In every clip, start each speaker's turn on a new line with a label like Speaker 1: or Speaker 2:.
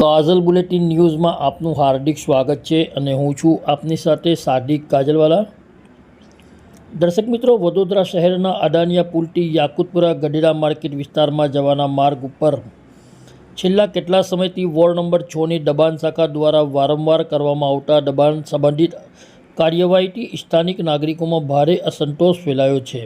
Speaker 1: કાજલ bulletin ન્યૂઝમાં આપનું હાર્દિક સ્વાગત છે અને હું છું આપની સાથે સાદિક કાજલવાલા. દર્શક મિત્રો, વડોદરા શહેરના અડાનિયા પુલટી યાકુતપુરા ગઢેડા માર્કેટ વિસ્તારમાં જવાના માર્ગ ઉપર છેલ્લા કેટલા સમયથી વોર્ડ નંબર છની દબાણ શાખા દ્વારા વારંવાર કરવામાં આવતા દબાણ સંબંધિત કાર્યવાહીથી સ્થાનિક નાગરિકોમાં ભારે અસંતોષ ફેલાયો છે.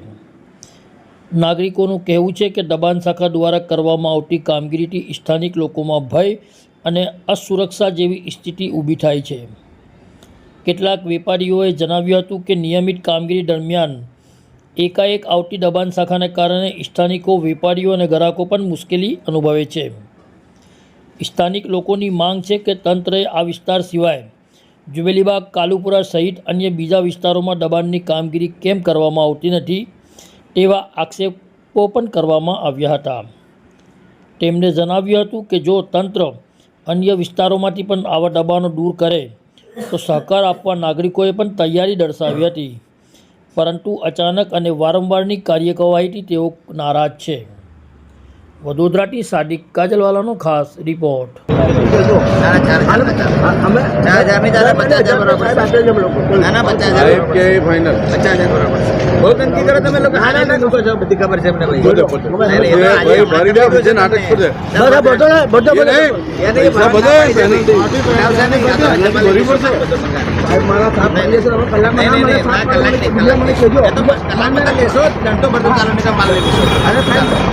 Speaker 1: નાગરિકોનું કહેવું છે કે દબાણ શાખા દ્વારા કરવામાં આવતી કામગીરીથી સ્થાનિક લોકોમાં ભય અને અસુરક્ષા જેવી સ્થિતિ ઊભી થાય છે. કેટલાક વેપારીઓએ જણાવ્યું હતું કે નિયમિત કામગીરી દરમિયાન એકાએક આવતી દબાણ શાખાને કારણે સ્થાનિકો, વેપારીઓ અને ગ્રાહકો પણ મુશ્કેલી અનુભવે છે. સ્થાનિક લોકોની માંગ છે કે તંત્રએ આ વિસ્તાર સિવાય જુબેલીબાગ, કાલુપુરા સહિત અન્ય બીજા વિસ્તારોમાં દબાણની કામગીરી કેમ કરવામાં આવતી નથી તેવા આક્ષેપો પણ કરવામાં આવ્યા હતા. તેમણે જણાવ્યું હતું કે જો તંત્ર અન્ય વિસ્તારોમાંથી પણ આવા દબાણો દૂર કરે, તો સહકાર આપવા નાગરિકોએ પણ તૈયારી દર્શાવી હતી. પરંતુ અચાનક અને વારંવારની કાર્યવાહીથી તેઓ નારાજ છે. વડોદરાથી સાદિક કાજલવાલાનો ખાસ રિપોર્ટ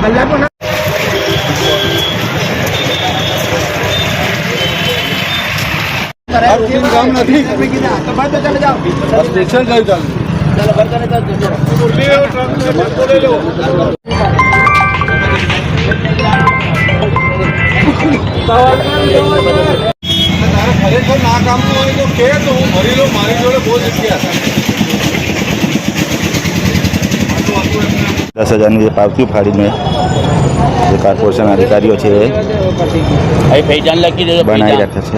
Speaker 2: કલાક
Speaker 3: કેમ કામ નથી. સ્ટેશન કયું ચાલુ. ખરેખર ના કામનું હોય તો કે તો હું ભરી લઉં મારી જોડે બહુ જગ્યા
Speaker 4: દસ હજારની જે પાવતી ફાડીને જે કોર્પોરેશન અધિકારીઓ છે એ બનાવી રાખે છે.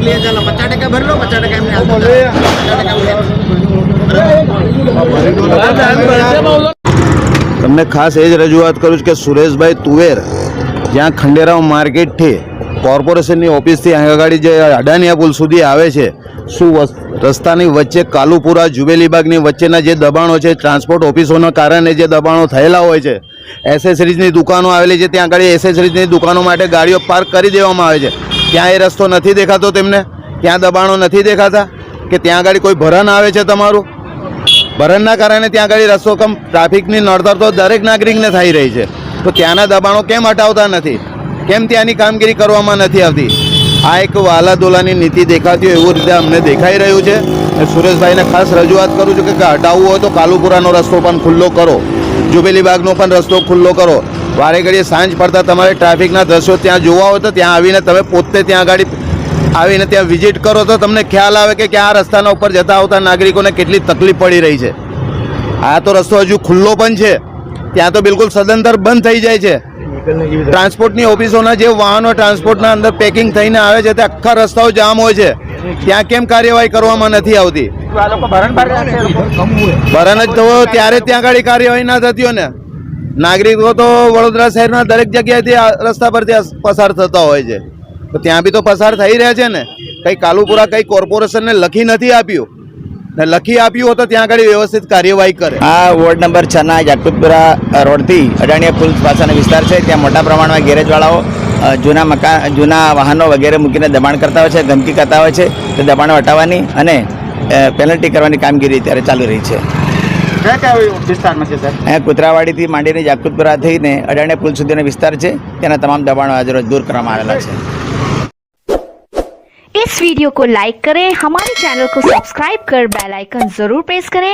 Speaker 2: ભરી લે ચાલો પચાસ ટકા ભરી લો પચાસ ટકા એમને આપો. પચાસ ટકા એમને.
Speaker 4: તમને ખાસ એ જ રજૂઆત કરું છું કે સુરેશભાઈ તુવેર જ્યાં ખંડેરાવ માર્કેટથી કોર્પોરેશનની ઓફિસથી આગળ જે અડાનિયા પુલ સુધી આવે છે શું રસ્તાની વચ્ચે કાલુપુરા જુબેલીબાગની વચ્ચેના જે દબાણો છે ટ્રાન્સપોર્ટ ઓફિસોના કારણે જે દબાણો થયેલા હોય છે એસેસરીઝની દુકાનો આવેલી છે ત્યાં આગળ એસેસરીઝની દુકાનો માટે ગાડીઓ પાર્ક કરી દેવામાં આવે છે ત્યાં એ રસ્તો નથી દેખાતો તેમને? ત્યાં દબાણો નથી દેખાતા? કે ત્યાં આગળ કોઈ ભરણ આવે છે તમારું? ભરણના કારણે ત્યાં આગળ રસ્તો કમ, ટ્રાફિકની નડતર તો દરેક નાગરિકને થઈ રહી છે. તો ત્યાંના દબાણો કેમ હટાવતા નથી? કેમ ત્યાંની કામગીરી કરવામાં નથી આવતી? આ એક વાલાદોલાની નીતિ દેખાતી હોય એવું રીતે અમને દેખાઈ રહ્યું છે. સુરેશભાઈને ખાસ રજૂઆત કરું છું કે કે હટાવવું હોય તો કાલુપુરાનો રસ્તો પણ ખુલ્લો કરો. જુબેલી બાગનો પણ રસ્તો ખુલ્લો કરો. વારે ઘડીએ સાંજ પડતા તમારે ટ્રાફિકના દ્રશ્યો ત્યાં જોવા હોય તો ત્યાં આવીને તમે પોતે ત્યાં આગળ આવીને ત્યાં વિઝિટ કરો તો તમને ખ્યાલ આવે કે કે આ રસ્તાના ઉપર જતા આવતા નાગરિકોને કેટલી તકલીફ પડી રહી છે. આ તો રસ્તો હજુ ખુલ્લો પણ છે. ત્યાં તો બિલકુલ સદંતર બંધ થઈ જાય છે. ટ્રાન્સપોર્ટની ઓફિસોના જે વાહનો ટ્રાન્સપોર્ટના અંદર પેકિંગ થઈને આવે છે તે આખા રસ્તાઓ જામ હોય છે. ત્યાં કેમ કાર્યવાહી કરવામાં નથી આવતી? ભરણ જ થયો ત્યારે ત્યાં આગળ કાર્યવાહી ના થતી હોય ને. નાગરિકો તો વડોદરા શહેરના દરેક જગ્યાએથી રસ્તા પરથી પસાર થતા હોય છે. તો ત્યાં બી તો પસાર થઈ રહ્યા છે ને. કંઈ કાલુપુરા કંઈ કોર્પોરેશનને લખી નથી આપ્યું. ને લખી આપ્યું હોય તો ત્યાં આગળ વ્યવસ્થિત કાર્યવાહી કરે.
Speaker 5: આ વોર્ડ નંબર છના જાકુતપુરા રોડથી અડાણીયા પુલ પાસેનો વિસ્તાર છે. ત્યાં મોટા પ્રમાણમાં ગેરેજવાળાઓ જૂના મકાન જૂના વાહનો વગેરે મૂકીને દબાણ કરતા હોય છે, ધમકી કરતા હોય છે. તે દબાણો હટાવવાની અને પેનલ્ટી કરવાની કામગીરી અત્યારે ચાલુ રહી છે. અહીંયા કુતરાવાડીથી માંડીને જાકુતપુરા થઈને અડાણીયા પુલ સુધીનો વિસ્તાર છે તેના તમામ દબાણો આજે રોજ દૂર કરવામાં આવેલા છે
Speaker 6: इस वीडियो को लाइक करें हमारे चैनल को सब्सक्राइब कर बेल आइकन जरूर प्रेस करें